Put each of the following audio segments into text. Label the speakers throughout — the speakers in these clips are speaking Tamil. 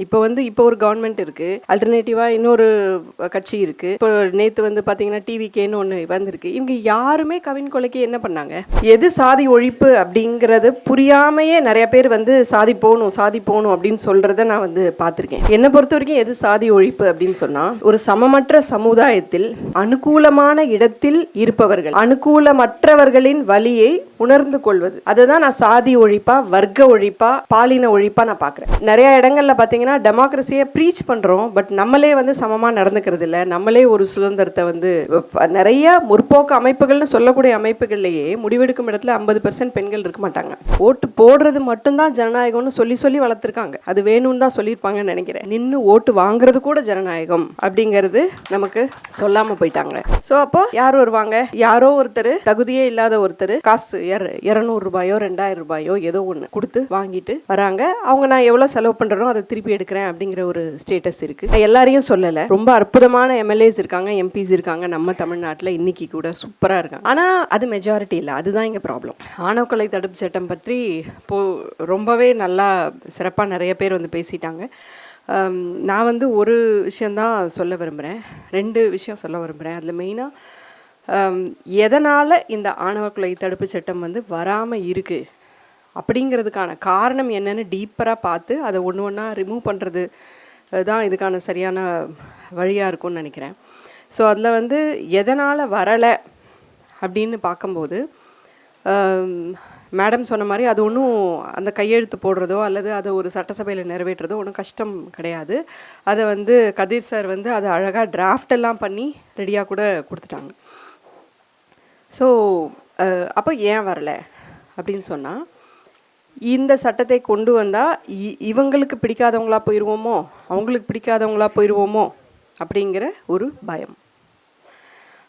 Speaker 1: இப்போ வந்து இப்போ ஒரு கவர்மெண்ட் இருக்கு. அல்டர்னேட்டிவா இன்னொரு கட்சி இருக்கு. இப்போ நேத்து வந்து பாத்தீங்கன்னா டிவிகேன்னு ஒன்று வந்திருக்கு. இவங்க யாருமே கவின் கொலைக்கு என்ன பண்ணாங்க? எது சாதி ஒழிப்பு அப்படிங்கிறது புரியாமையே நிறைய பேர் வந்து சாதி போகணும் சாதி போகணும் அப்படின்னு சொல்றத நான் வந்து பார்த்துருக்கேன் என்னை பொறுத்த வரைக்கும் எது சாதி ஒழிப்பு அப்படின்னு சொன்னா ஒரு சமமற்ற சமுதாயத்தில் அனுகூலமான இடத்தில் இருப்பவர்கள் அனுகூலமற்றவர்களின் வழியை உணர்ந்து கொள்வது. அதுதான் நான் சாதி ஒழிப்பா வர்க்க ஒழிப்பா பாலின ஒழிப்பா நான் பார்க்குறேன் நிறைய இடங்கள்ல பார்த்தீங்கன்னா டெமோக்ரஸியை ப்ரீச் பண்ணுறோம் பட் நம்மளே வந்து சமமாக நடந்துக்கிறது இல்லை நம்மளே ஒரு சுதந்திரத்தை வந்து நிறைய முற்போக்கு அமைப்புகள்னு சொல்லக்கூடிய அமைப்புகள்லேயே முடிவெடுக்கும் இடத்துல ஐம்பது பெர்சன்ட் பெண்கள் இருக்க மாட்டாங்க. ஓட்டு போடுறது மட்டும்தான் ஜனநாயகம்னு சொல்லி சொல்லி வளர்த்துருக்காங்க. அது வேணும்னு தான் சொல்லியிருப்பாங்கன்னு நினைக்கிறேன். நின்று ஓட்டு வாங்குறது கூட ஜனநாயகம் அப்படிங்கிறது நமக்கு சொல்லாமல் போயிட்டாங்க. ஸோ அப்போ யார் வருவாங்க? யாரோ ஒருத்தர் தகுதியே இல்லாத ஒருத்தர் காசு இரநூறு ரூபாயோ ரெண்டாயிரம் ரூபாயோ ஏதோ ஒன்று கொடுத்து வாங்கிட்டு வராங்க. அவங்க நான் எவ்வளோ செலவு பண்ணுறோம் அதை திருப்பி எடுக்கிறேன் அப்படிங்கிற ஒரு ஸ்டேட்டஸ் இருக்கு. எல்லாரையும் சொல்லலை. ரொம்ப அற்புதமான எம்எல்ஏஸ் இருக்காங்க எம்பிஸ் இருக்காங்க நம்ம தமிழ்நாட்டில் இன்னைக்கு கூட சூப்பராக இருக்காங்க. ஆனால் அது மெஜாரிட்டி இல்லை. அதுதான் இங்கே ப்ராப்ளம் ஆணவ தடுப்பு சட்டம் பற்றி இப்போ ரொம்பவே நல்லா சிறப்பாக நிறைய பேர் வந்து பேசிட்டாங்க. நான் வந்து ஒரு விஷயந்தான் சொல்ல விரும்புகிறேன் ரெண்டு விஷயம் சொல்ல விரும்புகிறேன் அதில் மெயினாக எதனால் இந்த ஆணவ கொலை தடுப்பு சட்டம் வந்து வராமல் இருக்குது அப்படிங்கிறதுக்கான காரணம் என்னன்னு டீப்பராக பார்த்து அதை ஒன்று ஒன்றா ரிமூவ் பண்ணுறது தான் இதுக்கான சரியான வழியாக இருக்கும்னு நினைக்கிறேன். ஸோ அதில் வந்து எதனால் வரலை அப்படின்னு பார்க்கும்போது மேடம் சொன்ன மாதிரி அது ஒன்றும் அந்த கையெழுத்து போடுறதோ அல்லது அதை ஒரு சட்டசபையில் நிறைவேற்றுறதோ ஒன்றும் கஷ்டம் கிடையாது. அதை வந்து கதிர் சார் வந்து அதை அழகாக டிராஃப்ட் எல்லாம் பண்ணி ரெடியாக கூட கொடுத்துட்டாங்க. ஸோ அப்போ ஏன் வரலை அப்படின்னு சொன்னால் இந்த சட்டத்தை கொண்டு வந்தால் இவங்களுக்கு பிடிக்காதவங்களா போயிடுவோமோ அவங்களுக்கு பிடிக்காதவங்களா போயிடுவோமோ அப்படிங்கிற ஒரு பயம்.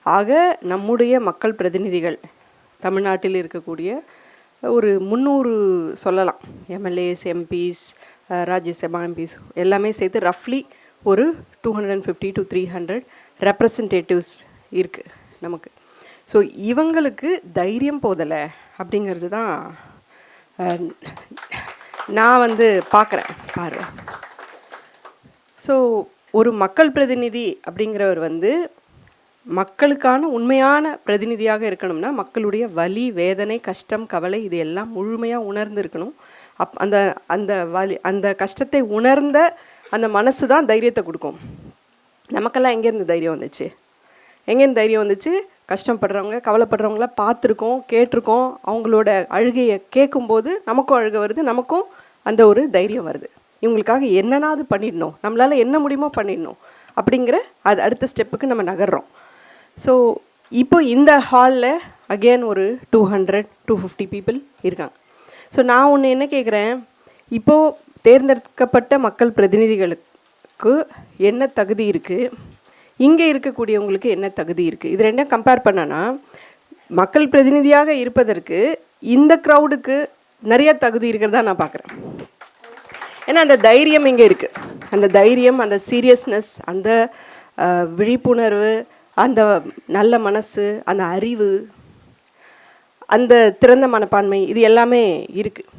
Speaker 1: ஆக நம்முடைய மக்கள் பிரதிநிதிகள் தமிழ்நாட்டில் இருக்கக்கூடிய ஒரு முந்நூறு சொல்லலாம். எம்எல்ஏஸ் எம்பிஸ் ராஜ்யசபா எம்பிஸ் எல்லாமே சேர்த்து ரஃப்லி ஒரு two hundred and fifty to three hundred representatives இருக்குது நமக்கு. ஸோ இவங்களுக்கு தைரியம் போதலை அப்படிங்கிறது தான் நான் வந்து பார்க்குறேன் பாரு. ஸோ ஒரு மக்கள் பிரதிநிதி அப்படிங்கிறவர் வந்து மக்களுக்கான உண்மையான பிரதிநிதியாக இருக்கணும்னா மக்களுடைய வலி வேதனை கஷ்டம் கவலை இது எல்லாம் முழுமையாக உணர்ந்துருக்கணும். அப் அந்த அந்த வலி அந்த கஷ்டத்தை உணர்ந்த அந்த மனசு தான் தைரியத்தை கொடுக்கும். நமக்கெல்லாம் எங்கேருந்து தைரியம் வந்துச்சு? எங்கேருந்து தைரியம் வந்துச்சு? கஷ்டப்படுறவங்க கவலைப்படுறவங்கள பார்த்துருக்கோம் கேட்டிருக்கோம். அவங்களோட அழுகையை கேட்கும்போது நமக்கும் அழுகை வருது நமக்கும் அந்த ஒரு தைரியம் வருது. இவங்களுக்காக என்னனாவது பண்ணிடணும் நம்மளால் என்ன முடியுமோ பண்ணிடணும் அப்படிங்கிற அது அடுத்த ஸ்டெப்புக்கு நம்ம நகர்றோம். ஸோ இப்போ இந்த ஹாலில் அகெயின் ஒரு two hundred two fifty people இருக்காங்க. ஸோ நான் ஒன்று என்ன கேட்குறேன் இப்போது தேர்ந்தெடுக்கப்பட்ட மக்கள் பிரதிநிதிகளுக்கு என்ன தகுதி இருக்குது இங்கே இருக்கக்கூடியவங்களுக்கு என்ன தகுதி இருக்குது இது ரெண்டும் கம்பேர் பண்ணனா மக்கள் பிரதிநிதியாக இருப்பதற்கு இந்த க்ரௌடுக்கு நிறைய தகுதி இருக்கிறதா நான் பார்க்குறேன். ஏன்னா அந்த தைரியம் இங்கே இருக்குது அந்த தைரியம் அந்த சீரியஸ்னஸ் அந்த விழிப்புணர்வு அந்த நல்ல மனசு அந்த அறிவு அந்த திறந்த மனப்பான்மை இது எல்லாமே இருக்குது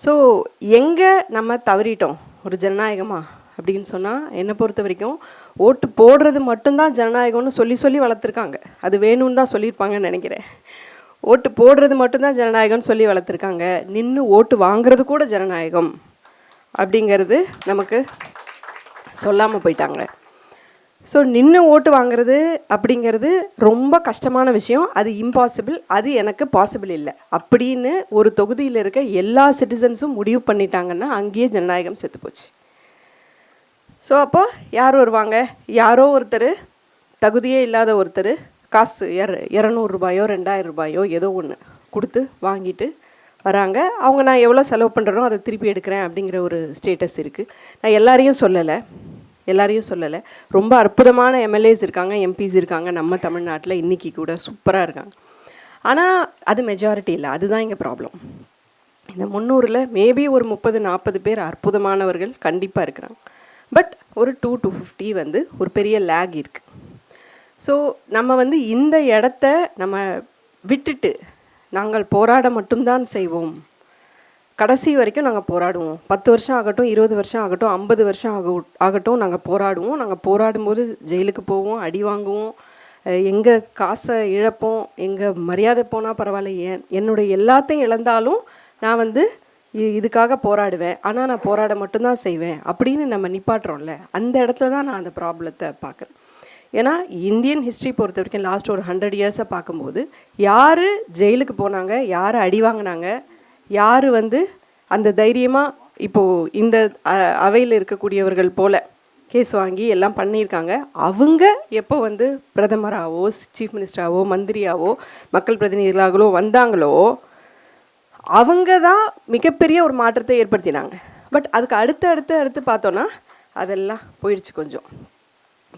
Speaker 1: ஸோ எங்கே நம்ம தவறிட்டோம்? ஒரு ஜனநாயகமாக அப்படின்னு சொன்னால் என்னை பொறுத்த வரைக்கும் ஓட்டு போடுறது மட்டும்தான் ஜனநாயகம்னு சொல்லி சொல்லி வளர்த்துருக்காங்க. அது வேணும்னு தான் சொல்லியிருப்பாங்கன்னு நினைக்கிறேன். ஓட்டு போடுறது மட்டும்தான் ஜனநாயகம்னு சொல்லி வளர்த்துருக்காங்க. நின்று ஓட்டு வாங்குறது கூட ஜனநாயகம் அப்படிங்கிறது நமக்கு சொல்லாமல் போயிட்டாங்க. ஸோ நின்று ஓட்டு வாங்குறது அப்படிங்கிறது ரொம்ப கஷ்டமான விஷயம். அது இம்பாசிபிள் அது எனக்கு பாசிபிள் இல்லை. அப்படின்னு ஒரு தொகுதியில் இருக்க எல்லா சிட்டிசன்ஸும் முடிவு பண்ணிட்டாங்கன்னா அங்கேயே ஜனநாயகம் செத்து போச்சு. ஸோ அப்போது யார் வருவாங்க? யாரோ ஒருத்தர் தகுதியே இல்லாத ஒருத்தர் காசு இர இரநூறுபாயோ ரெண்டாயிரம் ரூபாயோ ஏதோ ஒன்று கொடுத்து வாங்கிட்டு வராங்க. அவங்க நான் எவ்வளோ செலவு பண்ணுறனோ அதை திருப்பி எடுக்கிறேன் அப்படிங்கிற ஒரு ஸ்டேட்டஸ் இருக்குது நான் எல்லாரையும் சொல்லலை. எல்லாரையும் சொல்லலை. ரொம்ப அற்புதமான எம்எல்ஏஸ் இருக்காங்க எம்பிஸ் இருக்காங்க. நம்ம தமிழ்நாட்டில் இன்றைக்கி கூட சூப்பராக இருக்காங்க. ஆனால் அது மெஜாரிட்டி இல்லை. அதுதான் இங்கே ப்ராப்ளம் இந்த முந்நூறில் மேபி ஒரு முப்பது நாற்பது பேர் அற்புதமானவர்கள் கண்டிப்பாக இருக்கிறாங்க. பட் ஒரு டூ டூ ஃபிஃப்டி வந்து ஒரு பெரிய லேக் இருக்குது ஸோ நம்ம வந்து இந்த இடத்த நம்ம விட்டுட்டு நாங்கள் போராட மட்டும்தான் செய்வோம். கடைசி வரைக்கும் நாங்கள் போராடுவோம். பத்து வருஷம் ஆகட்டும் இருபது வருஷம் ஆகட்டும் ஐம்பது வருஷம் ஆக ஆகட்டும் நாங்கள் போராடுவோம். நாங்கள் போராடும்போது ஜெயிலுக்கு போவோம் அடி வாங்குவோம் எங்கள் காசை இழப்போம் எங்கள் மரியாதை போனால் பரவாயில்ல என் என்னுடைய எல்லாத்தையும் இழந்தாலும் நான் வந்து இதுக்காக போராடுவேன் ஆனால் நான் போராட மட்டும்தான் செய்வேன் அப்படின்னு நம்ம நிப்பாட்டுறோம்ல அந்த இடத்துல தான் நான் அந்த ப்ராப்ளத்தை பார்க்குறேன். ஏன்னா இந்தியன் ஹிஸ்ட்ரி பொறுத்த வரைக்கும் லாஸ்ட் ஒரு ஹண்ட்ரட் இயர்ஸை பார்க்கும்போது யார் ஜெயிலுக்கு போனாங்க யார் அடி வாங்கினாங்க யார் வந்து அந்த தைரியமாக இப்போது இந்த அவையில் இருக்கக்கூடியவர்கள் போல கேஸ் வாங்கி எல்லாம் பண்ணியிருக்காங்க அவங்க எப்போ வந்து பிரதமராகவோ சீஃப் மினிஸ்டராகவோ மந்திரியாவோ மக்கள் பிரதிநிதிகளாகவோ வந்தாங்களோ அவங்க தான் மிகப்பெரிய ஒரு மாற்றத்தை ஏற்படுத்தினாங்க. பட் அதுக்கு அடுத்து அடுத்து அடுத்து பார்த்தோன்னா அதெல்லாம் போயிடுச்சு கொஞ்சம்.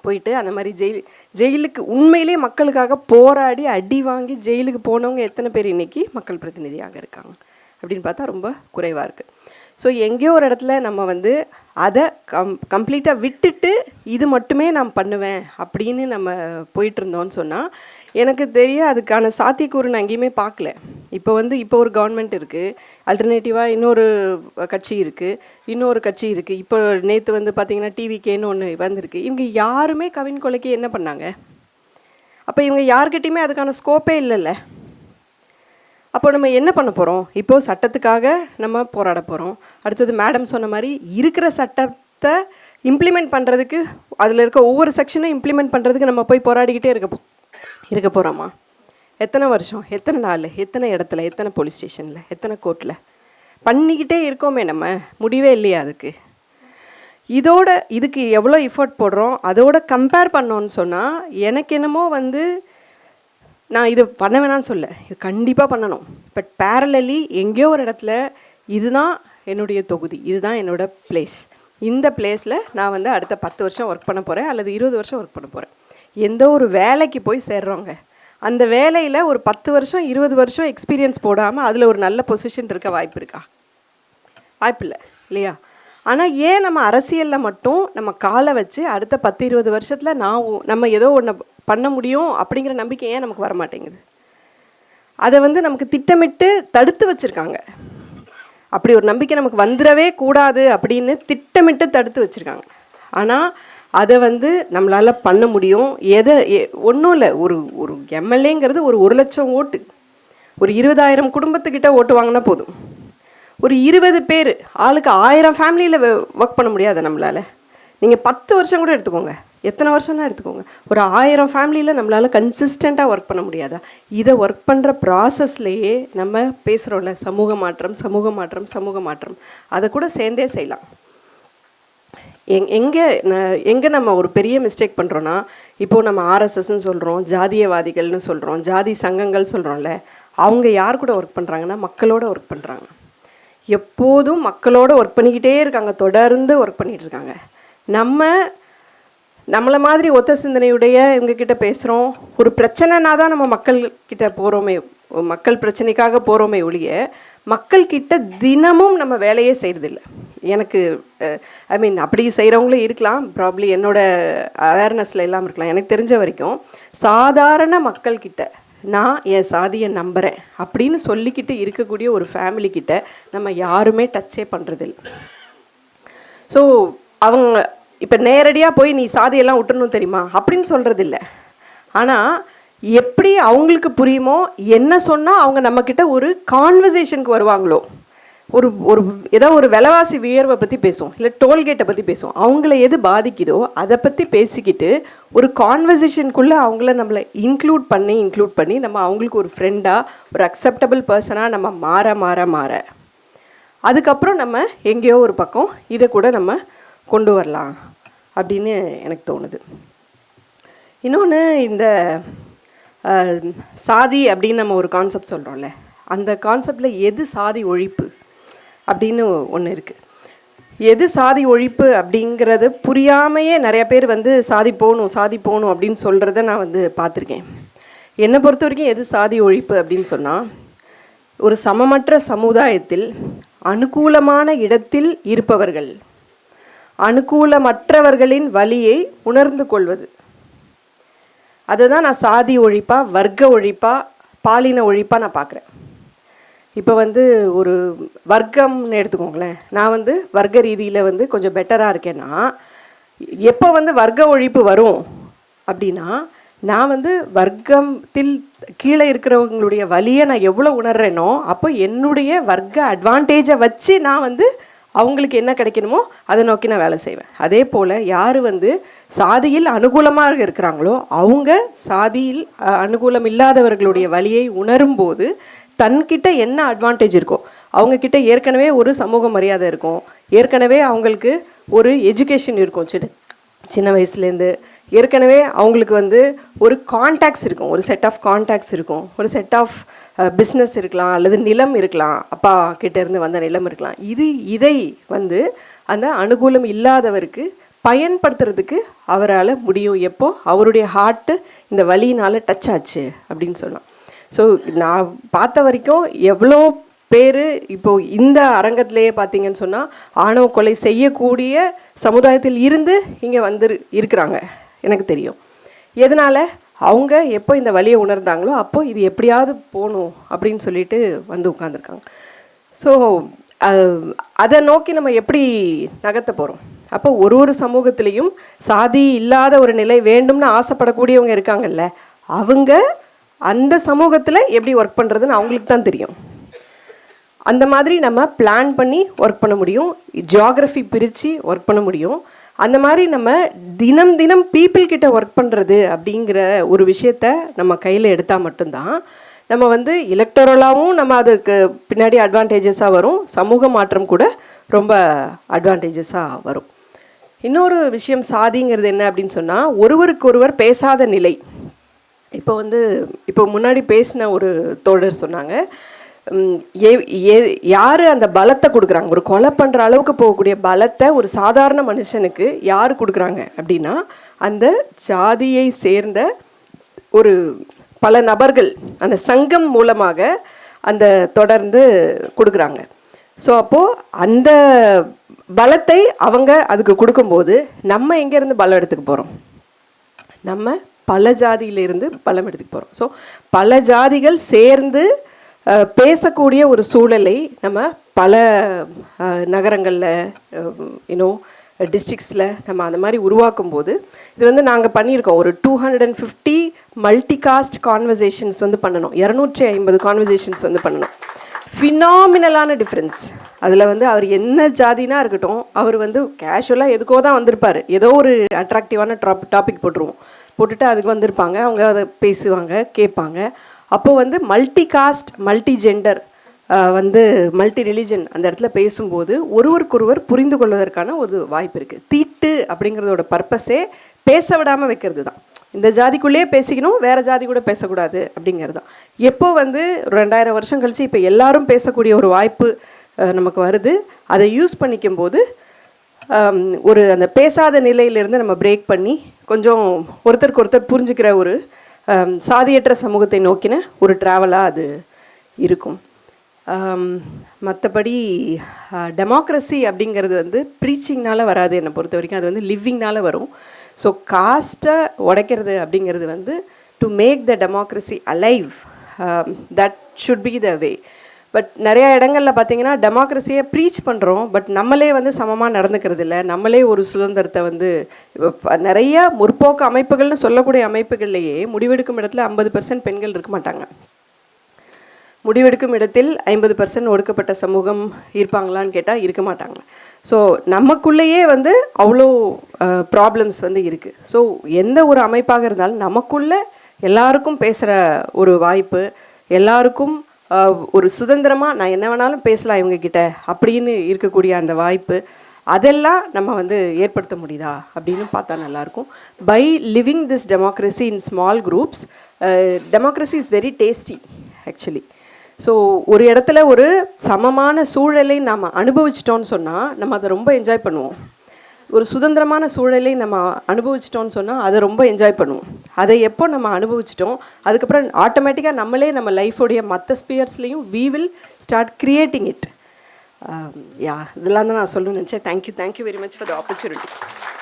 Speaker 1: போயிட்டு அந்த மாதிரி ஜெயில் ஜெயிலுக்கு உண்மையிலே மக்களுக்காக போராடி அடி வாங்கி ஜெயிலுக்கு போனவங்க எத்தனை பேர் இன்னைக்கு மக்கள் பிரதிநிதியாக இருக்காங்க? அப்படின்னு பார்த்தா ரொம்ப குறைவாக இருக்குது ஸோ எங்கேயோ ஒரு இடத்துல நம்ம வந்து அதை கம் கம்ப்ளீட்டாக விட்டுட்டு இது மட்டுமே நான் பண்ணுவேன் அப்படின்னு நம்ம போயிட்டு இருந்தோம்னு சொன்னால் எனக்கு தெரிய அதுக்கான சாத்தியக்கூறு நான் எங்கேயுமே பார்க்கல. இப்போ வந்து இப்போ ஒரு கவர்மெண்ட் இருக்குது அல்டர்னேட்டிவாக இன்னொரு கட்சி இருக்குது இன்னொரு கட்சி இருக்குது இப்போ நேற்று வந்து பார்த்திங்கன்னா டிவிகேன்னு ஒன்று வந்திருக்கு. இவங்க யாருமே கவின் கொலைக்கு என்ன பண்ணாங்க? அப்போ இவங்க யார்கிட்டையுமே அதுக்கான ஸ்கோப்பே இல்லைல்ல. அப்போ நம்ம என்ன பண்ண போகிறோம் இப்போது சட்டத்துக்காக நம்ம போராட போகிறோம் அடுத்தது மேடம் சொன்ன மாதிரி இருக்கிற சட்டத்தை இம்ப்ளிமெண்ட் பண்ணுறதுக்கு அதில் இருக்க ஒவ்வொரு செக்ஷனும் இம்ப்ளிமெண்ட் பண்ணுறதுக்கு நம்ம போய் போராடிக்கிட்டே இருக்கப்போம். இருக்க போகிறோமா எத்தனை வருஷம்? எத்தனை நாள்? எத்தனை இடத்துல? எத்தனை போலீஸ் ஸ்டேஷனில் எத்தனை கோர்ட்டில் பண்ணிக்கிட்டே இருக்கோமே நம்ம. முடிவே இல்லையா அதுக்கு? இதோட இதுக்கு எவ்வளோ எஃபோர்ட் போடுறோம்? அதோட கம்பேர் பண்ணோன்னு சொன்னால் எனக்கு என்னமோ வந்து நான் இது பண்ண வேணாம்னு சொல்ல. இது கண்டிப்பாக பண்ணணும். பட் பேரலி எங்கேயோ ஒரு இடத்துல இதுதான் என்னுடைய தொகுதி. இதுதான் என்னோடய பிளேஸ் இந்த பிளேஸில் நான் வந்து அடுத்த பத்து வருஷம் ஒர்க் பண்ண போகிறேன் அல்லது இருபது வருஷம் ஒர்க் பண்ண போகிறேன் எந்த ஒரு வேலைக்கு போய் சேர்றோங்க அந்த வேலையில் ஒரு பத்து வருஷம் இருபது வருஷம் எக்ஸ்பீரியன்ஸ் போடாமல் அதில் ஒரு நல்ல பொசிஷன் இருக்க வாய்ப்பு இருக்கா? வாய்ப்பில்லை இல்லையா? ஆனால் ஏன் நம்ம அரசியலில் மட்டும் நம்ம காலை வச்சு அடுத்த பத்து இருபது வருஷத்தில் நான் நம்ம ஏதோ ஒன்று பண்ண முடியும் அப்படிங்கிற நம்பிக்கை ஏன் நமக்கு வர மாட்டேங்குது அதை வந்து நமக்கு திட்டமிட்டு தடுத்து வச்சுருக்காங்க. அப்படி ஒரு நம்பிக்கை நமக்கு வந்துடவே கூடாது அப்படின்னு திட்டமிட்டு தடுத்து வச்சுருக்காங்க. ஆனால் அதை வந்து நம்மளால் பண்ண முடியும். எதை ஒன்றும் இல்லை. ஒரு ஒரு எம்எல்ஏங்கிறது ஒரு ஒரு லட்சம் ஓட்டு. ஒரு இருபதாயிரம் குடும்பத்துக்கிட்ட ஓட்டு வாங்கினா போதும். ஒரு இருபது பேர் ஆளுக்கு ஆயிரம் ஃபேமிலியில் ஒர்க் பண்ண முடியாது நம்மளால். நீங்கள் பத்து வருஷம் கூட எடுத்துக்கோங்க. எத்தனை வருஷம்னா எடுத்துக்கோங்க. ஒரு ஆயிரம் ஃபேமிலியில் நம்மளால் கன்சிஸ்டண்ட்டாக ஒர்க் பண்ண முடியாதா? இதை ஒர்க் பண்ணுற ப்ராசஸ்லேயே நம்ம பேசுகிறோம்ல சமூக மாற்றம் சமூக மாற்றம் சமூக மாற்றம். அதை கூட சேர்ந்தே செய்யலாம். எங் எங்கே ந- எங்கே நம்ம ஒரு பெரிய மிஸ்டேக் பண்ணுறோன்னா இப்போது நம்ம ஆர்எஸ்எஸ்ன்னு சொல்கிறோம் ஜாதியவாதிகள்னு சொல்கிறோம் ஜாதி சங்கங்கள் சொல்கிறோம்ல அவங்க யார் கூட ஒர்க் பண்ணுறாங்கன்னா மக்களோட ஒர்க் பண்ணுறாங்க எப்போதும் மக்களோட ஒர்க் பண்ணிக்கிட்டே இருக்காங்க தொடர்ந்து ஒர்க் பண்ணிகிட்டு இருக்காங்க. நம்ம நம்மளை மாதிரி ஒத்த சிந்தனையுடைய இவங்கக்கிட்ட பேசுகிறோம் ஒரு பிரச்சனைனா தான் நம்ம மக்கள்கிட்ட போகிறோமே மக்கள் பிரச்சனைக்காக போகிறோமே ஒழிய மக்கள்கிட்ட தினமும் நம்ம வேலையே செய்கிறதில்ல எனக்கு ஐ மீன் அப்படி செய்கிறவங்களும் இருக்கலாம். ப்ராப்ளி என்னோடய அவேர்னஸில் எல்லாம் இருக்கலாம். எனக்கு தெரிஞ்ச வரைக்கும் சாதாரண மக்கள்கிட்ட நான் என் சாதியை நம்புகிறேன் அப்படின்னு சொல்லிக்கிட்டு இருக்கக்கூடிய ஒரு ஃபேமிலிக்கிட்ட நம்ம யாருமே டச்சே பண்ணுறதில்ல ஸோ அவங்க இப்போ நேரடியாக போய் நீ சாதியெல்லாம் விட்டுறணும் தெரியுமா? அப்படின்னு சொல்கிறதில்ல ஆனால் எப்படி அவங்களுக்கு புரியுமோ என்ன சொன்னால் அவங்க நம்மக்கிட்ட ஒரு கான்வர்சேஷனுக்கு வருவாங்களோ ஒரு ஒரு ஏதோ ஒரு விலைவாசி உயர்வை பற்றி பேசுவோம் இல்லை டோல்கேட்டை பற்றி பேசுவோம். அவங்கள எது பாதிக்குதோ அதை பற்றி பேசிக்கிட்டு ஒரு கான்வர்சேஷனுக்குள்ளே அவங்கள நம்மளை இன்க்ளூட் பண்ணி இன்க்ளூட் பண்ணி நம்ம அவங்களுக்கு ஒரு ஃப்ரெண்டாக ஒரு அக்செப்டபிள் பர்சனாக நம்ம மாற மாற மாற. அதுக்கப்புறம் நம்ம எங்கேயோ ஒரு பக்கம் இதை கூட நம்ம கொண்டு வரலாம் அப்படின்னு எனக்கு தோணுது. இன்னொன்று இந்த சாதி அப்படின்னு நம்ம ஒரு கான்செப்ட் சொல்கிறோம்ல அந்த கான்செப்டில் எது சாதி ஒழிப்பு அப்படின்னு ஒன்று இருக்குது எது சாதி ஒழிப்பு அப்படிங்கிறது புரியாமையே நிறைய பேர் வந்து சாதி போகணும் சாதி போகணும் அப்படின்னு சொல்கிறத நான் வந்து பார்த்துருக்கேன். என்னை பொறுத்த வரைக்கும் எது சாதி ஒழிப்பு அப்படின்னு சொன்னால் ஒரு சமமற்ற சமுதாயத்தில் அனுகூலமான இடத்தில் இருப்பவர்கள் அனுகூலமற்றவர்களின் வழியை உணர்ந்து கொள்வது. அதை தான் நான் சாதி ஒழிப்பாக வர்க்க ஒழிப்பாக பாலின ஒழிப்பாக நான் பார்க்குறேன் இப்போ வந்து ஒரு வர்க்கம்னு எடுத்துக்கோங்களேன். நான் வந்து வர்க்க ரீதியில் வந்து கொஞ்சம் பெட்டராக இருக்கேன்னா எப்போ வந்து வர்க்க ஒழிப்பு வரும் அப்படின்னா நான் வந்து வர்க்கத்தில் கீழே இருக்கிறவங்களுடைய வலியை நான் எவ்வளோ உணர்றேனோ அப்போ என்னுடைய வர்க்க அட்வான்டேஜை வச்சு நான் வந்து அவங்களுக்கு என்ன கிடைக்கணுமோ அதை நோக்கி நான் வேலை செய்வேன். அதே போல் யார் வந்து சாதியில் அனுகூலமாக இருக்கிறாங்களோ அவங்க சாதியில் அனுகூலம் இல்லாதவர்களுடைய வழியை உணரும்போது தன்கிட்ட என்ன அட்வான்டேஜ் இருக்கோ அவங்கக்கிட்ட ஏற்கனவே ஒரு சமூக மரியாதை இருக்கும். ஏற்கனவே அவங்களுக்கு ஒரு எஜுகேஷன் இருக்கும். சின்ன சின்ன வயசுலேருந்து ஏற்கனவே அவங்களுக்கு வந்து ஒரு கான்டாக்ட்ஸ் இருக்கும் ஒரு செட் ஆஃப் கான்டாக்ட்ஸ் இருக்கும். ஒரு செட் ஆஃப் பிஸ்னஸ் இருக்கலாம் அல்லது நிலம் இருக்கலாம் அப்பா கிட்டேருந்து வந்த நிலம் இருக்கலாம். இது இதை வந்து அந்த அனுகூலம் இல்லாதவருக்கு பயன்படுத்துறதுக்கு அவரால் முடியும். எப்போ? அவருடைய ஹார்ட்டு இந்த வழியினால் டச் ஆச்சு அப்படின்னு சொல்லலாம். ஸோ நான் பார்த்த வரைக்கும் எவ்வளோ பேர் இப்போது இந்த அரங்கத்திலேயே பார்த்தீங்கன்னு சொன்னால் ஆணவ கொலை செய்யக்கூடிய சமுதாயத்தில் இருந்து இங்கே வந்து இருக்கிறாங்க. எனக்கு தெரியும். எதனால்? அவங்க எப்போ இந்த வழியை உணர்ந்தாங்களோ அப்போது இது எப்படியாவது போகணும் அப்படின்னு சொல்லிட்டு வந்து உட்காந்துருக்காங்க ஸோ அதை நோக்கி நம்ம எப்படி நகர்த்த போகிறோம் அப்போ ஒரு ஒரு சமூகத்திலையும் சாதி இல்லாத ஒரு நிலை வேண்டும்னு ஆசைப்படக்கூடியவங்க இருக்காங்கல்ல அவங்க அந்த சமூகத்தில் எப்படி ஒர்க் பண்ணுறதுன்னு அவங்களுக்கு தான் தெரியும். அந்த மாதிரி நம்ம பிளான் பண்ணி ஒர்க் பண்ண முடியும். ஜியாகிரஃபி பிரித்து ஒர்க் பண்ண முடியும். அந்த மாதிரி நம்ம தினம் தினம் பீப்புள் கிட்ட ஒர்க் பண்ணுறது அப்படிங்கிற ஒரு விஷயத்த நம்ம கையில் எடுத்தால் மட்டும்தான் நம்ம வந்து எலக்டரலாகவும் நம்ம அதுக்கு பின்னாடி அட்வான்டேஜஸாக வரும். சமூக மாற்றம் கூட ரொம்ப அட்வான்டேஜஸாக வரும். இன்னொரு விஷயம் சாதிங்கிறது என்ன அப்படின்னு சொன்னால் ஒருவருக்கொருவர் பேசாத நிலை. இப்போ வந்து இப்போ முன்னாடி பேசின ஒரு தோழர் சொன்னாங்க ஏ- ஏ- யார் அந்த பலத்தை கொடுக்குறாங்க? ஒரு கொலை பண்ணுற அளவுக்கு போகக்கூடிய பலத்தை ஒரு சாதாரண மனுஷனுக்கு யார் கொடுக்குறாங்க அப்படின்னா அந்த ஜாதியை சேர்ந்த ஒரு பல நபர்கள் அந்த சங்கம் மூலமாக அந்த தொடர்ந்து கொடுக்குறாங்க. ஸோ அப்போது அந்த பலத்தை அவங்க அதுக்கு கொடுக்கும்போது நம்ம எங்கேருந்து பலம் எடுத்துக்க போகிறோம் நம்ம பல ஜாதியிலிருந்து பலம் எடுத்துக்க போகிறோம் ஸோ பல ஜாதிகள் சேர்ந்து பேசக்கூடிய ஒரு சூழலை நம்ம பல நகரங்களில் யூனோ டிஸ்ட்ரிக்ஸில் நம்ம அந்த மாதிரி உருவாக்கும் போது இது வந்து நாங்கள் பண்ணியிருக்கோம். ஒரு two hundred and fifty multi caste conversations வந்து பண்ணணும். இரநூற்றி ஐம்பது கான்வர்சேஷன்ஸ் வந்து பண்ணணும். ஃபினாமினலான டிஃப்ரென்ஸ் அதில் வந்து அவர் என்ன ஜாதினா இருக்கட்டும் அவர் வந்து கேஷுவலாக எதுக்கோ தான் வந்திருப்பார். ஏதோ ஒரு அட்ராக்டிவான டாப் டாபிக் போட்டுருவோம். போட்டுட்டு அதுக்கு வந்திருப்பாங்க. அவங்க அதை பேசுவாங்க கேட்பாங்க. அப்போது வந்து மல்டி காஸ்ட் மல்டி ஜெண்டர் வந்து மல்டி ரிலிஜன் அந்த இடத்துல பேசும்போது ஒருவருக்கொருவர் புரிந்து கொள்வதற்கான ஒரு வாய்ப்பு இருக்குது தீட்டு அப்படிங்கிறதோட பர்பஸே பேச விடாமல் வைக்கிறது தான் இந்த ஜாதிக்குள்ளேயே பேசிக்கணும் வேறு ஜாதி கூட பேசக்கூடாது அப்படிங்கிறது தான் எப்போ வந்து ரெண்டாயிரம் வருஷம் கழிச்சு இப்போ எல்லாரும் பேசக்கூடிய ஒரு வாய்ப்பு நமக்கு வருது. அதை யூஸ் பண்ணிக்கும் போது ஒரு அந்த பேசாத நிலையிலிருந்து நம்ம பிரேக் பண்ணி கொஞ்சம் ஒருத்தருக்கு ஒருத்தர் புரிஞ்சுக்கிற ஒரு சாதியற்ற சமூகத்தை நோக்கின ஒரு ட்ராவலாக அது இருக்கும். மற்றபடி டெமோக்ரஸி அப்படிங்கிறது வந்து ப்ரீச்சிங்னால் வராது என்னை பொறுத்த வரைக்கும். அது வந்து லிவிங்னால வரும். ஸோ காஸ்ட்டை உடைக்கிறது அப்படிங்கிறது வந்து to make the democracy alive that should be the way but நிறையா இடங்களில் பார்த்தீங்கன்னா டெமோக்ரஸியை ப்ரீச் பண்ணுறோம் பட் நம்மளே வந்து சமமாக நடந்துக்கிறது இல்லை. நம்மளே ஒரு சுதந்திரத்தை வந்து நிறைய முற்போக்கு அமைப்புகள்னு சொல்லக்கூடிய அமைப்புகள்லேயே முடிவெடுக்கும் இடத்துல ஐம்பது பெர்சன்ட் பெண்கள் இருக்க மாட்டாங்க. முடிவெடுக்கும் இடத்தில் ஐம்பது பர்சன்ட் ஒடுக்கப்பட்ட சமூகம் இருப்பாங்களான்னு கேட்டால் இருக்க மாட்டாங்க. ஸோ நமக்குள்ளேயே வந்து அவ்வளோ ப்ராப்ளம்ஸ் வந்து இருக்குது ஸோ எந்த ஒரு அமைப்பாக இருந்தாலும் நமக்குள்ளே எல்லாருக்கும் பேசுகிற ஒரு வாய்ப்பு எல்லாருக்கும் ஒரு சுதந்திரமாக நான் என்ன வேணாலும் பேசலாம் இவங்கக்கிட்ட அப்படின்னு இருக்கக்கூடிய அந்த வாய்ப்பு அதெல்லாம் நம்ம வந்து ஏற்படுத்த முடியுதா அப்படின்னு பார்த்தா நல்லாயிருக்கும். By living this democracy in small groups democracy is very tasty actually so ஒரு இடத்துல ஒரு சமமான சூழலை நாம் அனுபவிச்சிட்டோன்னு சொன்னால் நம்ம அதை ரொம்ப என்ஜாய் பண்ணுவோம். ஒரு சுதந்திரமான சூழலை நம்ம அனுபவிச்சிட்டோம்னு சொன்னால் அதை ரொம்ப என்ஜாய் பண்ணுவோம். அதை எப்போ நம்ம அனுபவிச்சிட்டோம் அதுக்கப்புறம் ஆட்டோமேட்டிக்காக நம்மளே நம்ம லைஃபோடைய மற்ற ஸ்பியர்ஸ்லேயும் we will start creating it yeah இதெல்லாம் தான் நான் சொல்லணும்னு நினச்சேன். Thank you thank you very much for the opportunity